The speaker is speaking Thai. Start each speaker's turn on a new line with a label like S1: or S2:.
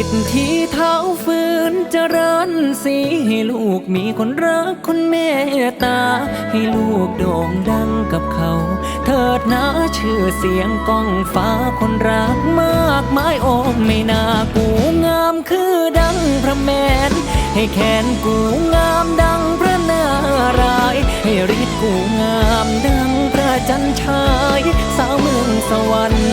S1: สิทธิ์ที่เท้าฝืนเจริญสีให้ลูกมีคนรักคนเมตตา ให้ลูกโด่งดังกับเขา เถิดนะชื่อเสียงก้องฟ้าคนรักมากมายโอมไม่น่ากูงามคือดังพระแมน ให้แขนกูงามดังพระนารายให้ฤทธิ์กูงามดังพระจันทรายสาวเมืองสวรรค์